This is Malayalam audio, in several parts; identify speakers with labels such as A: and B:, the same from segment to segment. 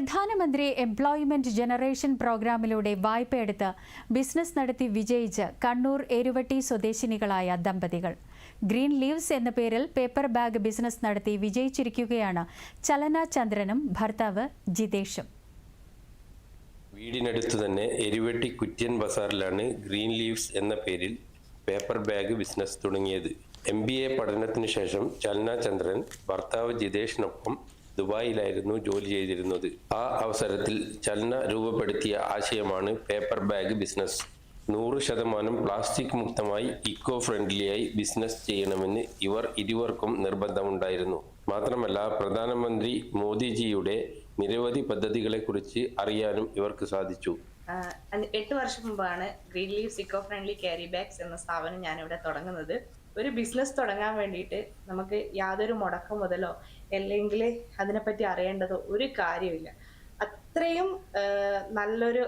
A: പ്രധാനമന്ത്രി എംപ്ലോയ്മെന്റ് ജനറേഷൻ പ്രോഗ്രാമിലൂടെ വായ്പയെടുത്ത് ബിസിനസ് നടത്തി വിജയിച്ച് കണ്ണൂർ എരുവട്ടി സ്വദേശിനികളായ ദമ്പതികൾ. ഗ്രീൻ ലീവ്സ് എന്ന പേരിൽ പേപ്പർ ബാഗ് ബിസിനസ് നടത്തി വിജയിച്ചിരിക്കുകയാണ് ചലന ചന്ദ്രനും ഭർത്താവ് ജിതേഷും.
B: വീടിനടുത്ത് തന്നെ എരുവട്ടി കുറ്റ്യൻ ബസാറിലാണ് ഗ്രീൻ ലീവ്സ് എന്ന പേരിൽ പേപ്പർ ബാഗ് ബിസിനസ് തുടങ്ങിയത്. എം ബി എ പഠനത്തിന് ശേഷം ചലന ചന്ദ്രൻ ഭർത്താവ് ജിതേഷിനൊപ്പം ദുബായിലായിരുന്നു ജോലി ചെയ്തിരുന്നത്. ആ അവസരത്തിൽ ചലന രൂപപ്പെടുത്തിയ ആശയമാണ് പേപ്പർ ബാഗ് ബിസിനസ്. നൂറ് ശതമാനം പ്ലാസ്റ്റിക് മുക്തമായി ഇക്കോ ഫ്രണ്ട്ലിയായി ബിസിനസ് ചെയ്യണമെന്ന് ഇവർ ഇരുവർക്കും നിർബന്ധമുണ്ടായിരുന്നു. മാത്രമല്ല പ്രധാനമന്ത്രി മോദിജിയുടെ നിരവധി പദ്ധതികളെക്കുറിച്ച് അറിയാനും ഇവർക്ക് സാധിച്ചു.
C: എട്ട് വർഷം മുമ്പാണ് green leaves eco friendly carry bags എന്ന സ്ഥാപനം ഞാനിവിടെ തുടങ്ങുന്നത്. ഒരു ബിസിനസ് തുടങ്ങാൻ വേണ്ടിയിട്ട് നമുക്ക് യാതൊരു മുടക്കം മുതലോ അല്ലെങ്കിൽ അതിനെപ്പറ്റി അറിയേണ്ടതോ ഒരു കാര്യമില്ല. അത്രയും നല്ലൊരു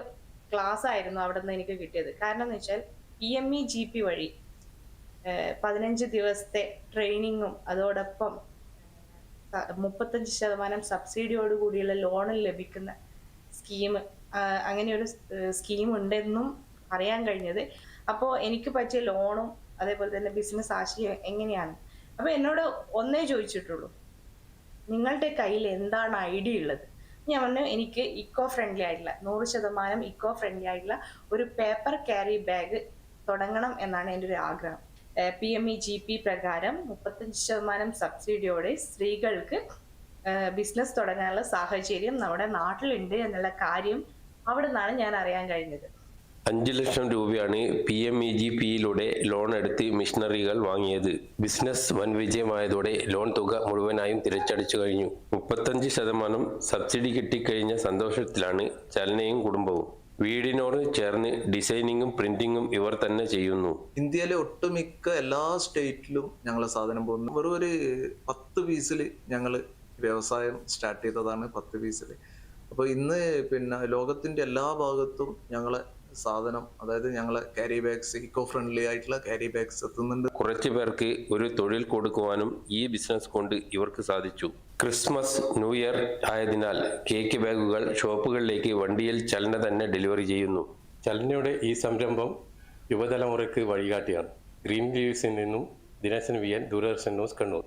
C: ക്ലാസ് ആയിരുന്നു അവിടെ നിന്ന് എനിക്ക് കിട്ടിയത്. കാരണം എന്ന് വെച്ചാൽ E M E G P വഴി പതിനഞ്ച് ദിവസത്തെ ട്രെയിനിങ്ങും അതോടൊപ്പം മുപ്പത്തഞ്ച് ശതമാനം സബ്സിഡിയോട് കൂടിയുള്ള ലോണിൽ ലഭിക്കുന്ന സ്കീം അങ്ങനെയൊരു സ്കീം ഉണ്ടെന്നും അറിയാൻ കഴിഞ്ഞത്. അപ്പോൾ എനിക്ക് പറ്റിയ ലോണും അതേപോലെ തന്നെ ബിസിനസ് ആശയം എങ്ങനെയാണ്? അപ്പോൾ എന്നോട് ഒന്നേ ചോദിച്ചിട്ടുള്ളൂ. നിങ്ങളുടെ കയ്യിൽ എന്താണ് ഐഡിയ ഉള്ളത്? ഞാൻ പറഞ്ഞു എനിക്ക് ഇക്കോ ഫ്രണ്ട്ലി ആയിട്ടുള്ള നൂറ് ശതമാനം ഇക്കോ ഫ്രണ്ട്ലി ആയിട്ടുള്ള ഒരു പേപ്പർ ക്യാരി ബാഗ് തുടങ്ങണം എന്നാണ് എന്റെ ഒരു ആഗ്രഹം. P M E G P പ്രകാരം മുപ്പത്തഞ്ച് ശതമാനം സബ്സിഡിയോടെ സ്ത്രീകൾക്ക് ബിസിനസ് തുടങ്ങാനുള്ള സാഹചര്യം നമ്മുടെ നാട്ടിലുണ്ട് എന്നുള്ള കാര്യം അവിടെ നിന്നാണ് ഞാൻ അറിയാൻ കഴിഞ്ഞത്.
B: അഞ്ച് ലക്ഷം രൂപയാണ് പി എം ഇ ജി പിയിലൂടെ ലോൺ എടുത്ത് മിഷനറികൾ വാങ്ങിയത്. ബിസിനസ് വൻ വിജയമായതോടെ ലോൺ തുക മുഴുവനായും തിരിച്ചടിച്ചു കഴിഞ്ഞു. മുപ്പത്തഞ്ച് ശതമാനം സബ്സിഡി കിട്ടിക്കഴിഞ്ഞ സന്തോഷത്തിലാണ് ചലനയും കുടുംബവും. വീടിനോട് ചേർന്ന് ഡിസൈനിങ്ങും പ്രിന്റിങ്ങും ഇവർ തന്നെ ചെയ്യുന്നു.
D: ഇന്ത്യയിലെ ഒട്ടുമിക്ക എല്ലാ സ്റ്റേറ്റിലും ഞങ്ങളെ സാധനം പോകുന്നു. വെറും ഒരു പത്ത് പീസിൽ ഞങ്ങൾ വ്യവസായം സ്റ്റാർട്ട് ചെയ്തതാണ് പത്ത് പീസിൽ അപ്പോൾ ഇന്ന് പിന്നെ ലോകത്തിന്റെ എല്ലാ ഭാഗത്തും ഞങ്ങളെ സാധനം. അതായത് ഞങ്ങൾ ക്യാരി ബാഗ്സ് ഇക്കോ ഫ്രണ്ട്ലി ആയിട്ടുള്ള ക്യാരി ബാഗ്സ് എത്തുന്നുണ്ട്.
B: കുറച്ചു പേർക്ക് ഒരു തൊഴിൽ കൊടുക്കുവാനും ഈ ബിസിനസ് കൊണ്ട് ഇവർക്ക് സാധിച്ചു. ക്രിസ്മസ് ന്യൂ ഇയർ ആയതിനാൽ കേക്ക് ബാഗുകൾ ഷോപ്പുകളിലേക്ക് വണ്ടിയിൽ ചലന തന്നെ ഡെലിവറി ചെയ്യുന്നു.
E: ചലനയുടെ ഈ സംരംഭം യുവതലമുറയ്ക്ക് വഴികാട്ടിയാണ്. ഗ്രീൻ ലീവ്സിൽ നിന്നും Dineshan V N Doordarshan news Kannur.